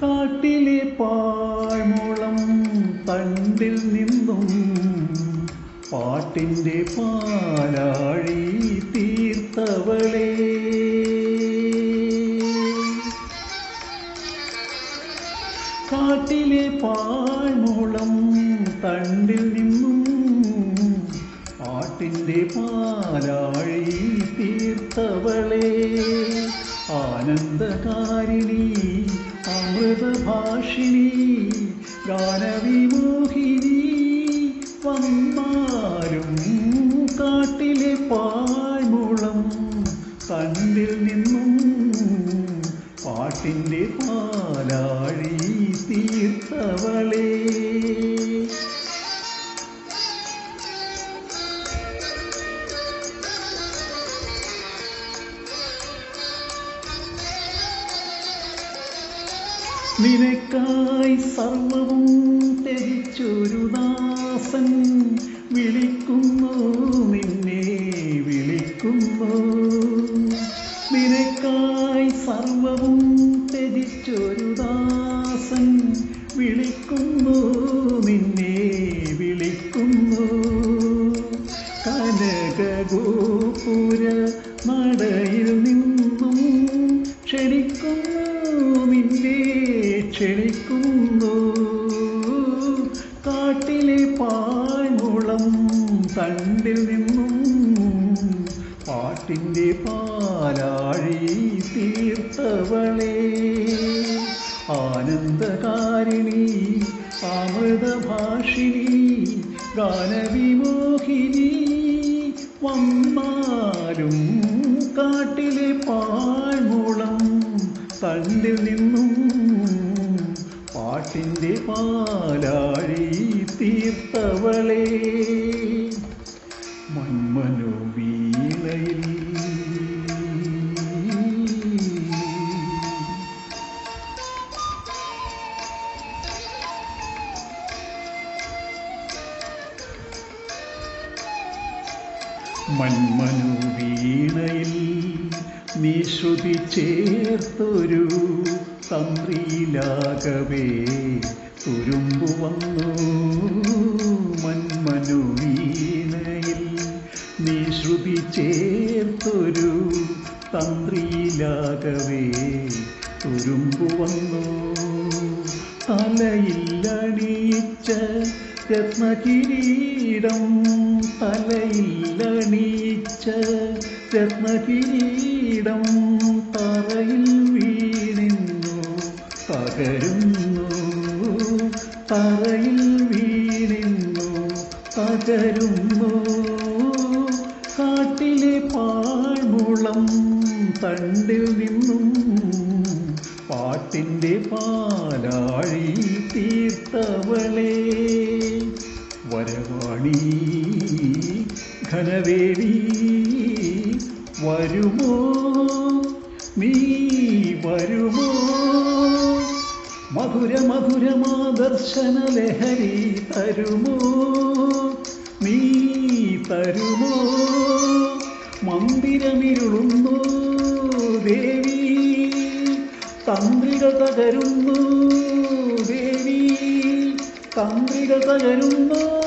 കാട്ടിലെ പാഴ്മൂളം തണ്ടിൽ നിന്നും പാട്ടിന്റെ പാലാഴി തീർത്തവളേ. കാട്ടിലെ പാഴ്മൂളം തണ്ടിൽ നിന്നും പാട്ടിന്റെ പാലാഴി തീർത്തവളെ ആനന്ദകാരിണി അമൃതഭാഷിണി ഗാനവിമോഹിനി വന്നാലും കാട്ടിലെ പാൽമുളം തന്നിൽ നിന്നും പാട്ടിന്റെ പാലാഴി തീർത്തവളേ. നിനക്കായി സർവവും ത്യജിച്ചൊരു ദാസൻ വിളിക്കുന്നു നിന്നെ വിളിക്കുന്നു നിനക്കായി സർവവും ത്യജിച്ചൊരു ദാസൻ വിളിക്കുന്നു നിന്നെ വിളിക്കുന്നു കനകഗോപുര നടയിൽ നിന്നും ക്ഷണിക്കുന്നു ക്ഷണിക്കുന്നു കാട്ടിലെ പാൽമുളം തണ്ടിൽ നിന്നും പാട്ടിന്റെ പാലാഴി തീർത്തവളേ. ആനന്ദകാരിണി അമൃതഭാഷിണി ഗാനവിമോഹിനി വന്നാലും കാട്ടിലെ പാൽമുളം തണ്ടിൽ നിന്നും പാട്ടിന്റെ പാലാഴി തീർത്തവളെ. മന്മനു മന്മനു വീണയിൽ നീ ശ്രുതി ചേർത്തൊരു തന്ത്രിയിലാകവേ തുരുമ്പു വന്നു. മന്മനുവീനയിൽ നീ ശ്രുതി ചേർത്തൊരു തന്ത്രിയിലാകവേ തുരുമ്പു വന്നു. തലയില്ലണിയിച്ച രത്നകിരീടം തലയില്ലണിയിച്ച രത്നകിരീടം തറയിൽ തകരുന്നു. തറയിൽ വീണിന്നു തകരുന്നു. കാട്ടിലെ പാഴ്മുളം തണ്ടിൽ നിന്നും പാട്ടിന്റെ പാലാഴി തീർത്തവളെ. വരവാണി ഘനവേണി വരുമോ? നീ വരുമോ? മധുര മാദർശന ലഹരി തരുമോ? നീ തരുമോ? മന്ദിരമിരുളുന്നു ദേവി തന്ത്രിക തകരുന്നു ദേവി തന്ത്രിക തകരുന്നു